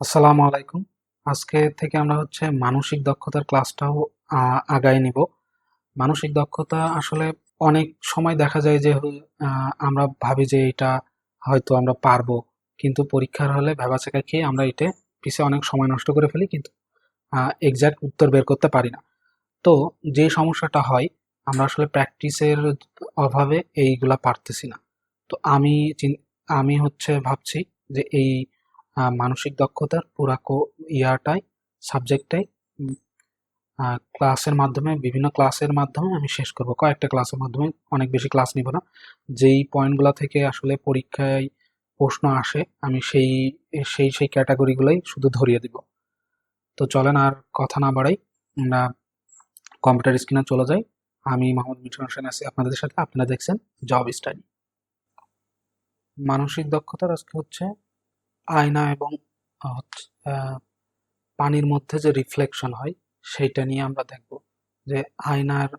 আসসালামু আলাইকুম। আজকে থেকে আমরা হচ্ছে মানসিক দক্ষতার ক্লাসটাও আগায় নিব। মানসিক দক্ষতা আসলে অনেক সময় দেখা যায় যে আমরা ভাবি যে, এটা হয়তো আমরা পারব। কিন্তু পরীক্ষার হলে ভেবাচাকা খেয়ে আমরা এটা পিছে অনেক সময় নষ্ট করে ফেলি কিন্তু এক্সাক্ট উত্তর বের করতে পারি না। তো যে সমস্যাটা হয়, আমরা আসলে প্র্যাকটিসের অভাবে এইগুলা পারতেছি না। তো আমি আমি হচ্ছে ভাবছি যে, এই মানসিক দক্ষতার পুরা ইয়াটাই সাবজেক্টটাই ক্লাসের মাধ্যমে, বিভিন্ন ক্লাসের মাধ্যমে আমি শেষ করব। কয়েকটা ক্লাসের মাধ্যমে অনেক বেশি ক্লাস নিব না। যেই পয়েন্টগুলো থেকে আসলে পরীক্ষায় প্রশ্ন আসে, আমি সেই সেই সেই ক্যাটাগরিগুলোই শুধু ধরিয়ে দিব। তো চলেন আর কথা না বাড়াই, আমরা কম্পিউটার স্ক্রিনে চলে যাই। আমি মোহাম্মদ মিঠুন হোসেন আছি আপনাদের সাথে। আপনারা দেখছেন জব স্টাডি মানসিক দক্ষতার আজকে হচ্ছে আয়না এবং পানির মধ্যে যে রিফ্লেকশন হয়, সেইটা নিয়ে আমরা দেখব যে আয়নার,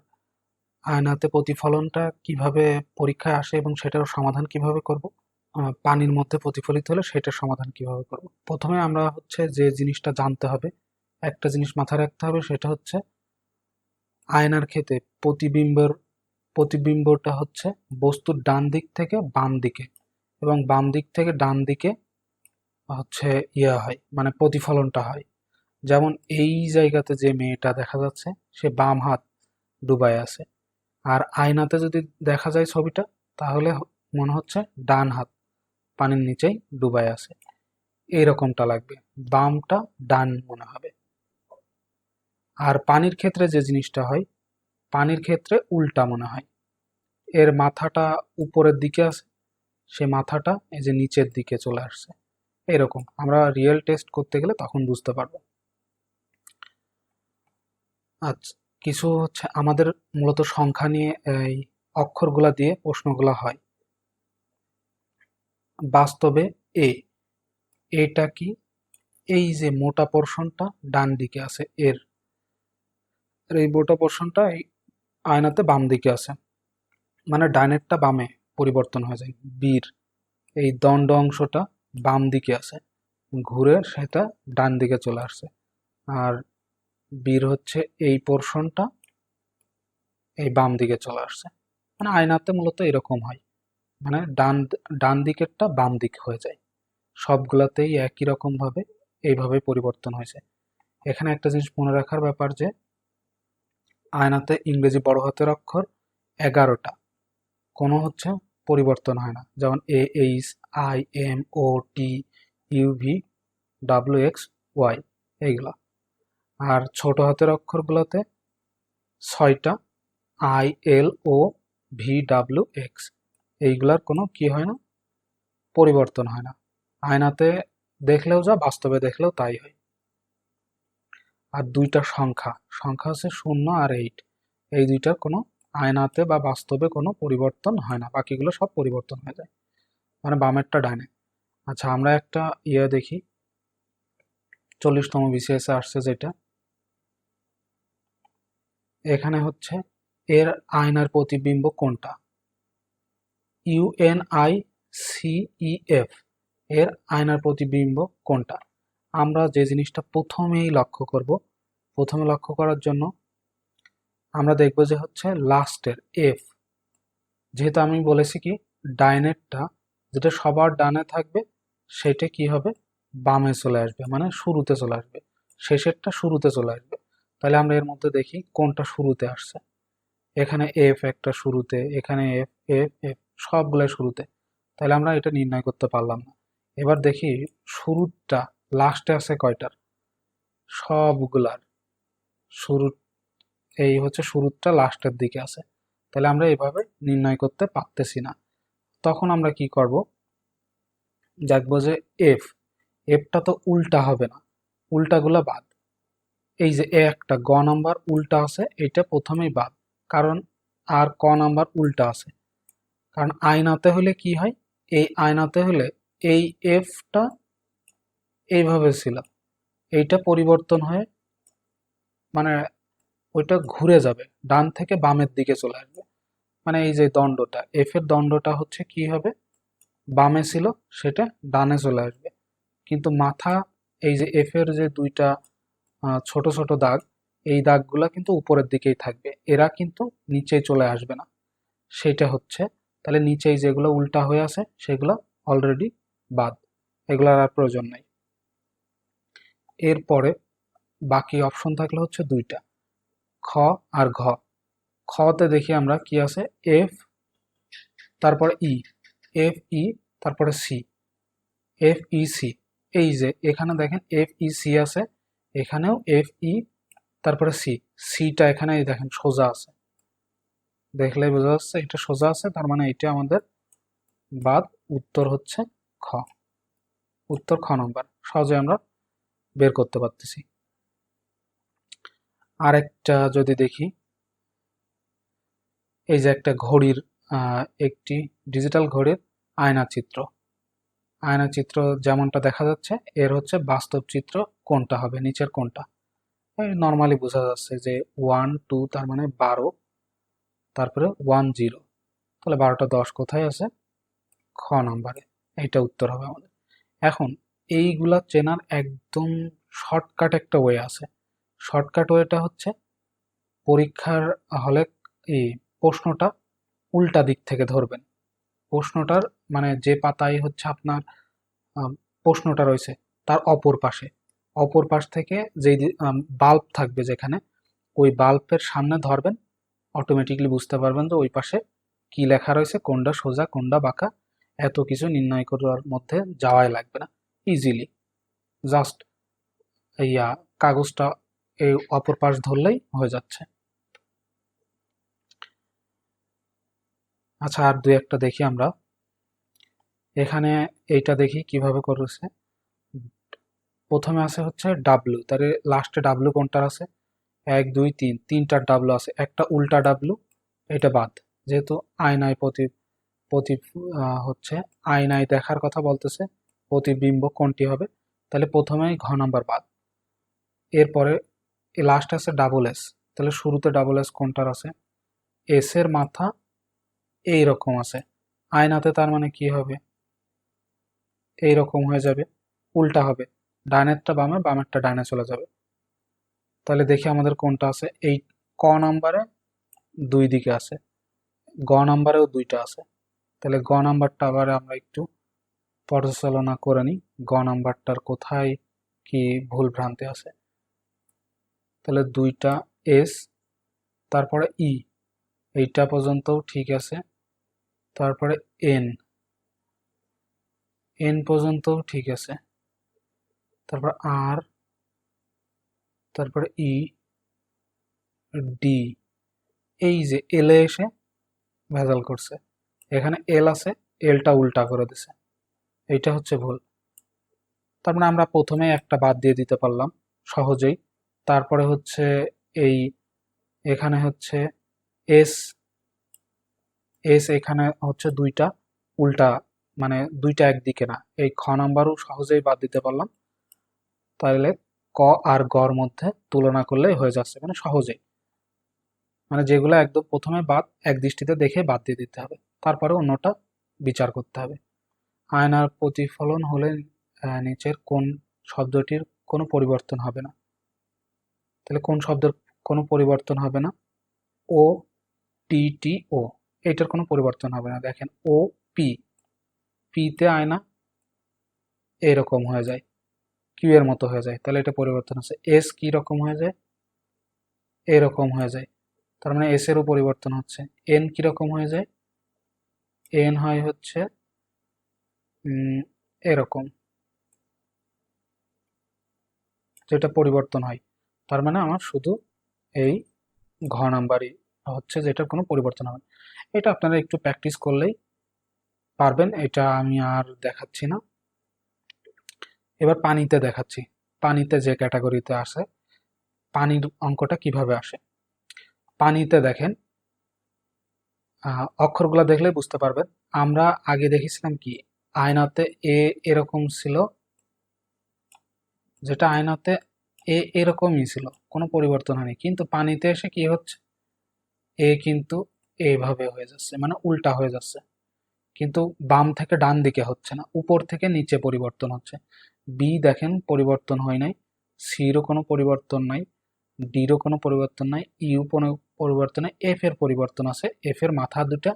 আয়নাতে প্রতিফলনটা কীভাবে পরীক্ষায় আসে এবং সেটার সমাধান কীভাবে করব পানির মধ্যে প্রতিফলিত হলে সেটার সমাধান কীভাবে করব। প্রথমে আমরা হচ্ছে যে জিনিসটা জানতে হবে, একটা জিনিস মাথায় রাখতে হবে, সেটা হচ্ছে আয়নার ক্ষেত্রে প্রতিবিম্বর প্রতিবিম্বটা হচ্ছে বস্তুর ডান দিক থেকে বাম দিকে এবং বাম দিক থেকে ডান দিকে হচ্ছে ইয়ে হয় মানে প্রতিফলনটা হয়। যেমন এই জায়গাতে যে মেয়েটা দেখা যাচ্ছে, সে বাম হাত ডুবায় আছে। আর আয়নাতে যদি দেখা যায় ছবিটা, তাহলে মনে হচ্ছে ডান হাত পানির নিচেই ডুবায় আছে। এইরকমটা লাগবে। বামটা ডান মনে হবে। আর পানির ক্ষেত্রে যে জিনিসটা হয়, পানির ক্ষেত্রে উল্টা মনে হয়। এর মাথাটা উপরের দিকে আছে, সে মাথাটা এই যে নিচের দিকে চলে আসছে। এরকম। আমরা রিয়েল টেস্ট করতে গেলে তখন বুঝতে পারব। আচ্ছা কিছু হচ্ছে আমাদের মূলত সংখ্যা নিয়ে, এই অক্ষরগুলা দিয়ে প্রশ্নগুলা হয়। বাস্তবে এ এটা কি? এই যে মোটা পোর্শনটা ডান দিকে আছে এর। এই মোটা পোর্শনটা এই আয়নাতে বাম দিকে আছে। মানে ডানেরটা বামে পরিবর্তন হয়ে যায়, বীর। এই দণ্ড অংশটা বাম দিকে আছে, ঘুরে সেটা ডান দিকে চলে আসছে। আর বীর হচ্ছে এই পোর্শনটা এই বাম দিকে চলে আসছে। মানে আয়নাতে মূলত এরকম হয়। মানে ডান ডান দিকেরটা বাম দিক হয়ে যায়। সবগুলাতেই একই রকমভাবে এইভাবে পরিবর্তন হয়েছে। এখানে একটা জিনিস মনে রাখার ব্যাপার যে, আয়নাতে ইংরেজি বড় হাতের অক্ষর এগারোটা। কোনো হচ্ছে পরিবর্তন হয় না। যেমন A H I M O T U V W X Y এইগুলা। আর ছোট হাতের অক্ষরগুলোতে ছয়টা I L O V W X এইগুলার কোনো কি হয় না? পরিবর্তন হয় না। আয়নাতে দেখলেও যা, বাস্তবে দেখলেও তাই হয়। আর দুইটা সংখ্যা। সংখ্যা হচ্ছে শূন্য আর এইট এই দুইটার কোনো আয়নাতে বা বাস্তবে কোনো পরিবর্তন হয় না। বাকিগুলো সব পরিবর্তন হয়ে যায়। মানে বামেরটা ডাইনে আচ্ছা আমরা একটা ইয়ে দেখি। চল্লিশতম বিসিএসে আসছে যেটা। এখানে হচ্ছে এর আয়নার প্রতিবিম্ব কোনটা? ইউএনআই সিইএফ এর আয়নার প্রতিবিম্ব কোনটা? আমরা যে জিনিসটা প্রথমেই লক্ষ্য করব, প্রথমে লক্ষ্য করার জন্য আমরা দেখব যে হচ্ছে লাস্টের এফ যেহেতু আমি বলেছি কি ডাইনেরটা যেটা সবার ডানে থাকবে, সেটা কি হবে? বামে চলে আসবে মানে শুরুতে চলে আসবে। শেষেরটা শুরুতে চলে আসবে। তাহলে আমরা এর মধ্যে দেখি কোনটা শুরুতে আসছে। এখানে এফ একটা শুরুতে, এখানে এফ এফ এফ সবগুলো শুরুতে। তাহলে আমরা এটা নির্ণয় করতে পারলাম না। এবার দেখি শুরুটা লাস্টে আছে কয়টার? সবগুলার। শুরু এই হচ্ছে শুরুটা লাস্টের দিকে আছে। তাহলে আমরা এভাবে নির্ণয় করতে পারতেছি না। তখন আমরা কি করব? দেখব যে এফ এফটা তো উল্টা হবে না। উল্টাগুলা বাদ। এই যে এ একটা, গ নাম্বার উল্টা আছে, এটা প্রথমেই বাদ। কারণ আর ক নাম্বার উল্টা আছে। কারণ আয়নাতে হলে কি হয়? এই আয়নাতে হলে এই এফটা এইভাবে ছিল। এইটা পরিবর্তন হয়ে মানে ওইটা ঘুরে যাবে, ডান থেকে বামের দিকে চলে আসবে। মানে এই যে দণ্ডটা এফ এর দণ্ডটা হচ্ছে কি হবে? বামে ছিল, সেটা ডানে চলে আসবে। কিন্তু মাথা, এই যে এফ এর যে দুইটা ছোট ছোট দাগ, এই দাগগুলা কিন্তু উপরের দিকেই থাকবে। এরা কিন্তু নিচে চলে আসবে না। সেটা হচ্ছে, তাহলে নিচেই যেগুলো উল্টা হয়ে আছে, সেগুলো অলরেডি বাদ। এগুলার আর প্রয়োজন নাই। এরপরে বাকি অপশন থাকলে হচ্ছে দুইটা। খ আর ঘ। খতে দেখি আমরা কি আছে? এফ, তারপরে ই। এফ, ই, তারপরে সি। এফ, ই, সি। এই যে, এখানে দেখেন এফ, ই, সি আছে। এখানেও এফ, ই, তারপরে সি। সিটা এখানে দেখেন সোজা আছে। দেখলেই বোঝা যাচ্ছে এটা সোজা আছে, তার মানে এটা আমাদের বাদ। উত্তর হচ্ছে খ। উত্তর খ নম্বর। সহজে আমরা বের করতে পারতেছি। আরেকটা যদি দেখি, এই যে একটা ঘড়ির একটি ডিজিটাল ঘড়ির আয়না চিত্র আয়না চিত্র যেমনটা দেখা যাচ্ছে, এর হচ্ছে বাস্তব চিত্র কোনটা হবে, নিচের কোনটা? নর্মালি বোঝা যাচ্ছে যে ওয়ান টু তার মানে বারো, তারপরে ওয়ান জিরো তাহলে বারোটা দশ কোথায় আছে? খ নাম্বারে। এইটা উত্তর হবে আমাদের। এখন, এইগুলা চেনার একদম শর্টকাট একটা ওয়ে আছে। শর্টকাট ওয়েটা হচ্ছে পরীক্ষার হলে এই প্রশ্নটা উল্টা দিক থেকে ধরবেন। প্রশ্নটার মানে যে পাতায় হচ্ছে আপনার প্রশ্নটা রয়েছে তার অপর পাশে। অপর পাশ থেকে যেই বাল্ব থাকবে যেখানে, ওই বাল্বের সামনে ধরবেন অটোমেটিকলি বুঝতে পারবেন যে ওই পাশে কি লেখা রয়েছে, কোনটা সোজা, কোনটা বাঁকা, এত কিছু নির্ণয় করার মধ্যে যাওয়াই লাগবে না ইজিলি জাস্ট ইয়া, কাগজটা এই অপর পাশ ধরলেই হয়ে যাচ্ছে। আচ্ছা আর দুই একটা দেখি আমরা। এখানে এইটা দেখি কীভাবে করেছে। প্রথমে আছে হচ্ছে ডাব্লু তার লাস্টে ডাব্লু কোনটার আছে? এক, দুই, তিন, তিনটার ডাব্লু আছে, একটা উল্টা ডাব্লু এটা বাদ। যেহেতু আয়নায় প্রতি প্রতি হচ্ছে আয়নায় দেখার কথা বলতেছে, প্রতিবিম্ব কোনটি হবে? তাহলে প্রথমেই ঘ নাম্বার বাদ। এরপরে লাস্ট আছে ডাবল এস তাহলে শুরুতে ডাবল এস কোনটার আছে? এস এর মাথা এই রকম আছে। আয়নাতে তার মানে কি হবে? এই রকম হয়ে যাবে, উল্টা হবে। ডানেরটা বামে, বামেরটা ডানে চলে যাবে। তাহলে দেখি আমাদের কোনটা আছে। এই ক নাম্বারে দুই দিকে আছে। গ নাম্বারেও দুইটা আছে। তাহলে গ নাম্বারটা আবার আমরা একটু পর্যালোচনা করে নিই। গ নাম্বারটার কোথায় কি ভুল ভ্রান্তি আছে? তাহলে দুইটা এস তারপরে ই এইটা পর্যন্তও ঠিক আছে। তারপরে এন এন পর্যন্তও ঠিক আছে। তারপর আর তারপরে ই ডি এই যে এলে এসে ভেজাল করছে। এখানে এল আছে এলটা উল্টা করে দিছে। এইটা হচ্ছে ভুল। তার মানে আমরা প্রথমে একটা বাদ দিয়ে দিতে পারলাম, সহজেই। তারপরে হচ্ছে এই, এখানে হচ্ছে এস এস এখানে হচ্ছে দুইটা, উল্টা মানে দুইটা একদিকে না। এই খ নাম্বারও সহজেই বাদ দিতে পারলাম। তাহলে ক আর গর মধ্যে তুলনা করলেই হয়ে যাচ্ছে মানে সহজেই। মানে যেগুলো একদম প্রথমে বাদ, এক দৃষ্টিতে দেখে বাদ দিয়ে দিতে হবে। তারপরে অন্যটা বিচার করতে হবে। আয়নার প্রতিফলন হলে নিচের কোন শব্দটির কোনো পরিবর্তন হবে না। তাহলে কোন শব্দের কোনো পরিবর্তন হবে না? ও টি টি ও এটার কোনো পরিবর্তন হবে না। দেখেন ও পি পিতে আয় না এরকম হয়ে যায় কিউ এর মতো হয়ে যায়। তাহলে এটা পরিবর্তন আছে। এস কি রকম হয়ে যায়? এরকম হয়ে যায়। তার মানে এস এরও পরিবর্তন হচ্ছে। এন কি রকম হয়ে যায়? এন হয় হচ্ছে এরকম। যেটা পরিবর্তন হয়। তার মানে আমার শুধু এই ঘ নাম্বারই হচ্ছে যেটার কোনো পরিবর্তন হবে। এটা আপনারা একটু প্র্যাকটিস করলেই পারবেন, এটা আমি আর দেখাচ্ছি না। এবার পানিতে দেখাচ্ছি। পানিতে যে ক্যাটাগরিতে আসে, পানির অঙ্কটা কীভাবে আসে? পানিতে দেখেন অক্ষরগুলো দেখলে বুঝতে পারবেন। আমরা আগে দেখেছিলাম কি, আয়নাতে এ এরকম ছিল, যেটা আয়নাতে এ, এরকমই ছিল। কোনো পরিবর্তন হয়নি। কিন্তু পানিতে এসে কি হচ্ছে? এ কিন্তু এইভাবে হয়ে যাচ্ছে মানে উল্টা হয়ে যাচ্ছে। কিন্তু বাম থেকে ডান দিকে হচ্ছে না, উপর থেকে নিচে পরিবর্তন হচ্ছে। বি দেখেন, পরিবর্তন হয় নাই। সিরও কোনো পরিবর্তন নাই ডিরও কোনো পরিবর্তন নাই ইউ কোনো পরিবর্তন নাই এফ এর পরিবর্তন আছে। এফ এর মাথা দুটা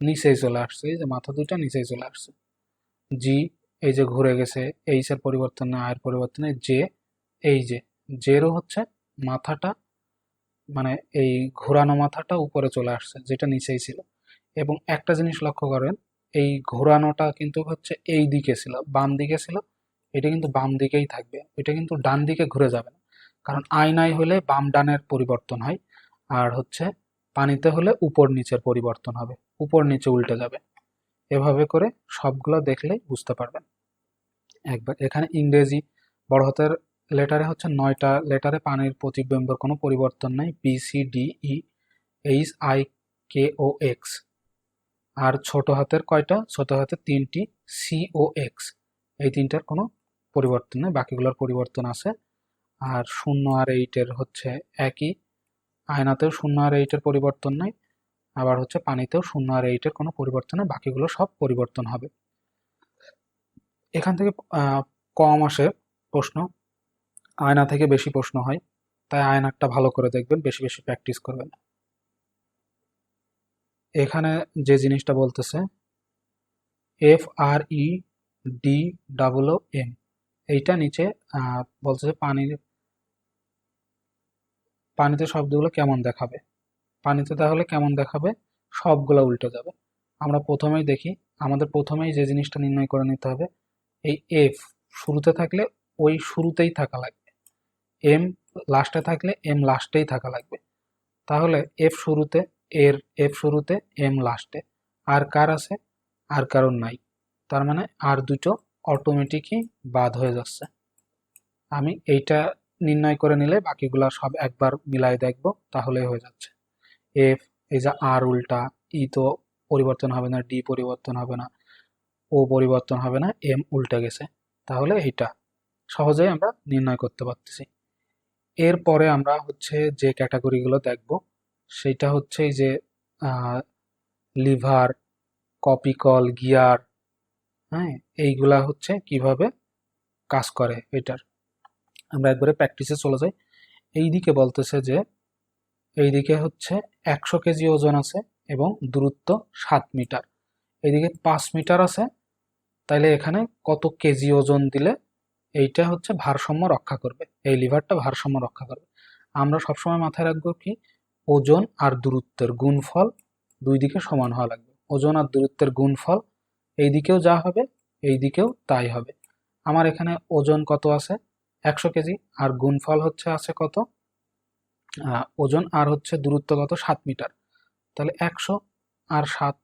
নিচেই চলে আসছে, এই যে মাথা দুটা নিচেই চলে আসছে। জি এই যে ঘুরে গেছে এইচ এর পরিবর্তন নাই আয়ের পরিবর্তনে জে এই যে জেরও হচ্ছে মাথাটা মানে এই ঘোরানো মাথাটা উপরে চলে আসছে, যেটা নিচেই ছিল। এবং একটা জিনিস লক্ষ্য করেন, এই ঘোরানোটা কিন্তু হচ্ছে এই দিকে ছিল, বাম দিকে ছিল, এটা কিন্তু বাম দিকেই থাকবে, এটা কিন্তু ডান দিকে ঘুরে যাবে না। কারণ আয়নায় হলে বাম ডানের পরিবর্তন হয়, আর হচ্ছে পানিতে হলে উপর নিচের পরিবর্তন হবে, উপর নিচে উল্টে যাবে। এভাবে করে সবগুলো দেখলেই বুঝতে পারবেন। একবার এখানে ইংরেজি বড় হাতের লেটারে হচ্ছে নয়টা লেটারে পানির প্রতিবিম্বর কোনো পরিবর্তন নাই B C D E H I K O X আর ছোট হাতের কয়টা? ছোট হাতের তিনটি সি ও এক্স এই তিনটার কোনো পরিবর্তন নেই, বাকিগুলোর পরিবর্তন আছে। আর শূন্য আর এইটের হচ্ছে একই। আয়নাতেও শূন্য আর এইটের পরিবর্তন নাই, আবার হচ্ছে পানিতেও শূন্য আর এইটের কোনো পরিবর্তন নেই, বাকিগুলো সব পরিবর্তন হবে। এখান থেকে কম আসে প্রশ্ন। আয়না থেকে বেশি প্রশ্ন হয়, তাই আয়নারটা ভালো করে দেখবেন, বেশি বেশি প্র্যাকটিস করবেন। এখানে যে জিনিসটা বলতেছে F R E D double M এইটা নিচে বলতেছে পানির, পানিতে শব্দগুলো কেমন দেখাবে? পানিতে তাহলে কেমন দেখাবে? সবগুলো উল্টে যাবে। আমরা প্রথমেই দেখি, আমাদের প্রথমেই যে জিনিসটা নির্ণয় করে নিতে হবে, এই এফ শুরুতে থাকলে ওই শুরুতেই থাকা লাগবে এম লাস্টে থাকলে এম লাস্টেই থাকা লাগবে। তাহলে এফ শুরুতে, এর এফ শুরুতে এম লাস্টে আর কার আছে? আর কারণ নাই। তার মানে আর দুটো অটোমেটিকই বাদ হয়ে যাচ্ছে। আমি এইটা নির্ণয় করে নিলে বাকিগুলা সব একবার মিলাই দেখব, তাহলেই হয়ে যাচ্ছে। এফ এই যে আর উল্টা ই তো পরিবর্তন হবে না ডি পরিবর্তন হবে না ও পরিবর্তন হবে না এম উল্টে গেছে। তাহলে এইটা। সহজেই আমরা নির্ণয় করতে পারতেছি। এরপরে আমরা হচ্ছে যে ক্যাটাগরিগুলো দেখব সেটা হচ্ছে এই যে লিভার, কপিকল, গিয়ার হ্যাঁ এইগুলা হচ্ছে কীভাবে কাজ করে এটার। আমরা একবারে প্র্যাকটিসে চলে যাই। এইদিকে বলতেছে যে, এইদিকে হচ্ছে একশো কেজি ওজন আছে এবং দূরত্ব সাত মিটার। এইদিকে পাঁচ মিটার আছে, তাইলে এখানে কত কেজি ওজন দিলে এইটা হচ্ছে ভারসাম্য রক্ষা করবে। এই লিভারটা ভারসাম্য রক্ষা করবে। আমরা সবসময় মাথায় রাখব কি, ওজন আর দূরত্বের গুণফল দুই দিকে সমান হওয়া লাগবে। ওজন আর দূরত্বের গুণফল এই দিকেও যা হবে, এই দিকেও তাই হবে। আমার এখানে ওজন কত আছে? একশো কেজি। আর গুণফল হচ্ছে আছে কত? ওজন আর হচ্ছে দূরত্ব কত? সাত মিটার। তাহলে একশো আর সাত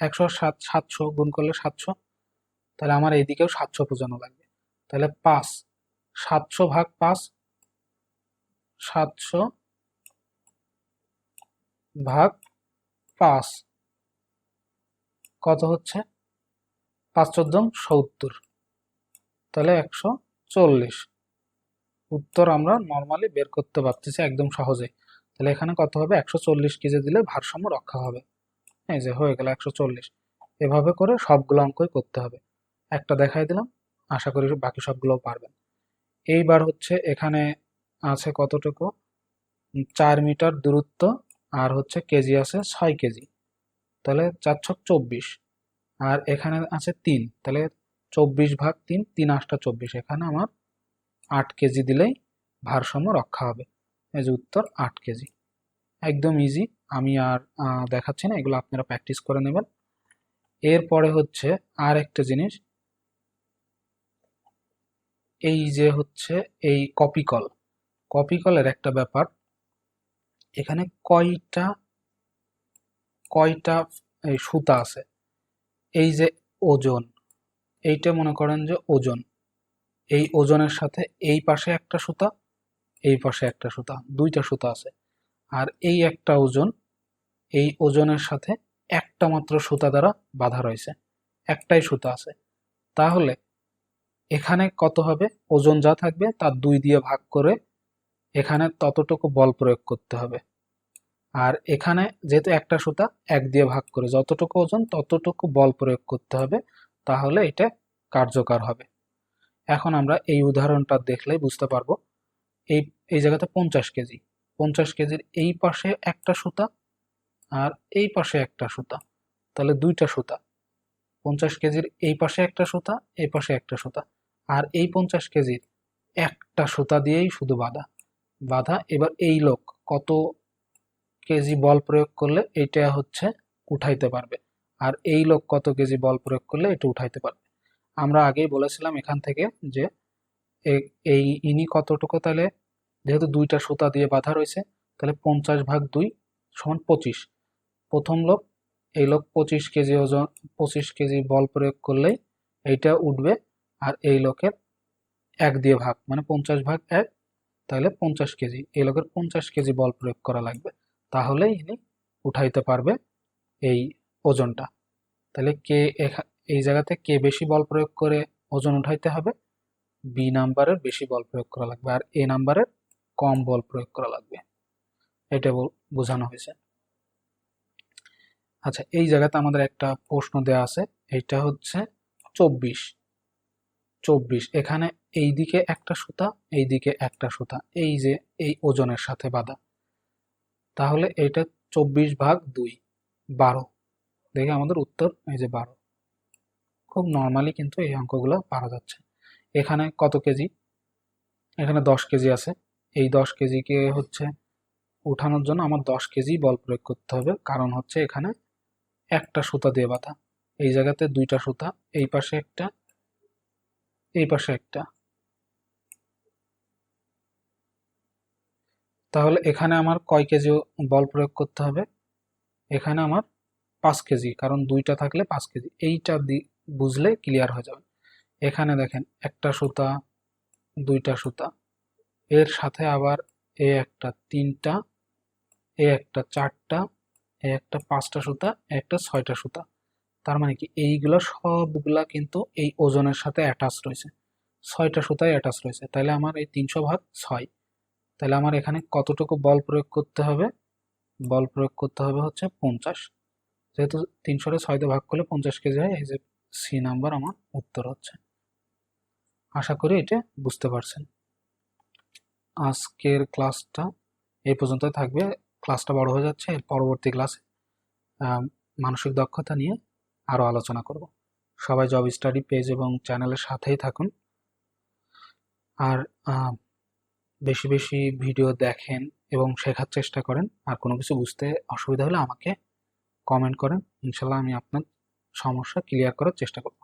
একশো সাত, সাতশো গুণ করলে সাতশো। তাহলে আমার এইদিকেও সাতশো বোঝানো লাগবে। তাহলে পাঁচ। সাতশো ভাগ পাঁচ, সাতশো ভাগ পাঁচ। কত হচ্ছে? পাঁচ চোদ্দ সত্তর। তাহলে একশো চল্লিশ। উত্তর আমরা নর্মালি বের করতে পারতেছি একদম সহজে। তাহলে এখানে কত হবে? একশো চল্লিশ কেজি দিলে ভারসাম্য রক্ষা হবে। এই যে হয়ে গেল একশো চল্লিশ। এভাবে করে সবগুলো অঙ্কই করতে হবে। একটা দেখাই দিলাম। আশা করি বাকি সবগুলোও পারবেন। এইবার হচ্ছে এখানে আছে কতটুকু? চার মিটার দূরত্ব আর হচ্ছে কেজি আছে ছয় কেজি। তাহলে চার ছক চব্বিশ। আর এখানে আছে তিন। তাহলে চব্বিশ ভাগ তিন তিন আটটা চব্বিশ। এখানে আমার আট কেজি দিলেই ভারসাম্য রক্ষা হবে। এই যে উত্তর, আট কেজি। একদম ইজি আমি আর দেখাচ্ছি না। এগুলো আপনারা প্র্যাকটিস করে নেবেন। এরপরে হচ্ছে আর একটা জিনিস। এই যে হচ্ছে এই কপিকল কপিকলের একটা ব্যাপার। এখানে কয়টা কয়টা এই সুতা আছে? এই যে ওজন, এইটা মনে করেন যে ওজন। এই ওজনের সাথে এই পাশে একটা সুতা, এই পাশে একটা সুতা, দুইটা সুতা আছে। আর এই একটা ওজন, এই ওজনের সাথে একটা মাত্র সুতা দ্বারা বাঁধা রয়েছে। একটাই সুতা আছে। তাহলে এখানে কত হবে? ওজন যা থাকবে তার দুই দিয়ে ভাগ করে এখানে ততটুকু বল প্রয়োগ করতে হবে। আর এখানে যেহেতু একটা সুতা, এক দিয়ে ভাগ করে যতটুকু ওজন, ততটুকু বল প্রয়োগ করতে হবে, তাহলে এটা কার্যকর হবে। এখন আমরা এই উদাহরণটা দেখলেই বুঝতে পারব। এই এই জায়গাতে পঞ্চাশ কেজি। পঞ্চাশ কেজির এই পাশে একটা সুতা আর এই পাশে একটা সুতা। তাহলে দুইটা সুতা। পঞ্চাশ কেজির এই পাশে একটা সুতা, এই পাশে একটা সুতা। আর এই পঞ্চাশ কেজির একটা সুতা দিয়েই শুধু বাঁধা। বাঁধা, এবার এই লোক কত কেজি বল প্রয়োগ করলে এটা হচ্ছে উঠাইতে পারবে। আর এই লোক কত কেজি বল প্রয়োগ করলে এটা উঠাইতে পারবে। আমরা আগেই বলেছিলাম এখান থেকে যে এই ইনি কতটুকু তাহলে, যেহেতু দুইটা সুতা দিয়ে বাঁধা রয়েছে, তাহলে পঞ্চাশ ভাগ দুই সমান পঁচিশ। প্রথম লোক, এই লোক পঁচিশ কেজি ওজন, পঁচিশ কেজি বল প্রয়োগ করলেই এইটা উঠবে আর এই লোকের এক দিয়ে ভাগ মানে পঞ্চাশ ভাগ এক, তাহলে পঞ্চাশ কেজি। এই লোকের পঞ্চাশ কেজি বল প্রয়োগ করা লাগবে। তাহলেই ইনি উঠাইতে পারবে এই ওজনটা। তাহলে কে এই জায়গাতে কে বেশি বল প্রয়োগ করে ওজন উঠাইতে হবে। বি নাম্বারের বেশি বল প্রয়োগ করা লাগবে আর এ নাম্বারের কম বল প্রয়োগ করা লাগবে। এটা বোঝানো হয়েছে। আচ্ছা এই জায়গাতে আমাদের একটা প্রশ্ন দেওয়া আছে। এইটা হচ্ছে চব্বিশ। চব্বিশ। এখানে এই দিকে একটা সুতা এই দিকে একটা সুতা। এই যে এই ওজনের সাথে বাঁধা। তাহলে এটা চব্বিশ ভাগ দুই, বারো। দেখে আমাদের উত্তর, এই যে বারো। খুব নর্মালি কিন্তু এই অঙ্কগুলো পারা যাচ্ছে। এখানে কত কেজি? এখানে দশ কেজি আছে। এই দশ কেজিকে হচ্ছে উঠানোর জন্য আমার দশ কেজি বল প্রয়োগ করতে হবে। কারণ হচ্ছে এখানে একটা সুতা দিয়ে বাঁধা। এই জায়গাতে দুইটা সুতা, এই পাশে একটা এই পাশে একটা। তাহলে এখানে আমার কয় কেজি বল প্রয়োগ করতে হবে? এখানে আমার পাঁচ কেজি, কারণ দুইটা থাকলে পাঁচ কেজি। এইটা বুঝলে ক্লিয়ার হয়ে যাবে। এখানে দেখেন, একটা সুতা, দুইটা সুতা। এর সাথে আবার এ একটা তিনটা, এ একটা চারটা, এ একটা পাঁচটা সুতা একটা ছয়টা সুতা। তার মানে কি এইগুলো সবগুলা কিন্তু এই ওজনের সাথে অ্যাটাচ রয়েছে। ছয়টা সুতায় অ্যাটাচ রয়েছে। তাহলে আমার এই তিনশো ভাগ ছয়। তাহলে আমার এখানে কতটুকু বল প্রয়োগ করতে হবে? বল প্রয়োগ করতে হবে হচ্ছে পঞ্চাশ। যেহেতু তিনশোটা ছয়তে ভাগ করলে পঞ্চাশ কেজি হয় এই যে সি নাম্বার আমার উত্তর হচ্ছে। আশা করি এটা বুঝতে পারছেন। আজকের ক্লাসটা এই পর্যন্তই থাকবে। ক্লাসটা বড় হয়ে যাচ্ছে। পরবর্তী ক্লাসে মানসিক দক্ষতা নিয়ে আরও আলোচনা করব। সবাই জব স্টাডি পেজ এবং চ্যানেলের সাথেই থাকুন। আর বেশি বেশি ভিডিও দেখেন এবং শেখার চেষ্টা করেন। আর কোনো কিছু বুঝতে অসুবিধা হলে আমাকে কমেন্ট করেন। ইনশাল্লাহ আমি আপনার সমস্যা ক্লিয়ার করার চেষ্টা করব।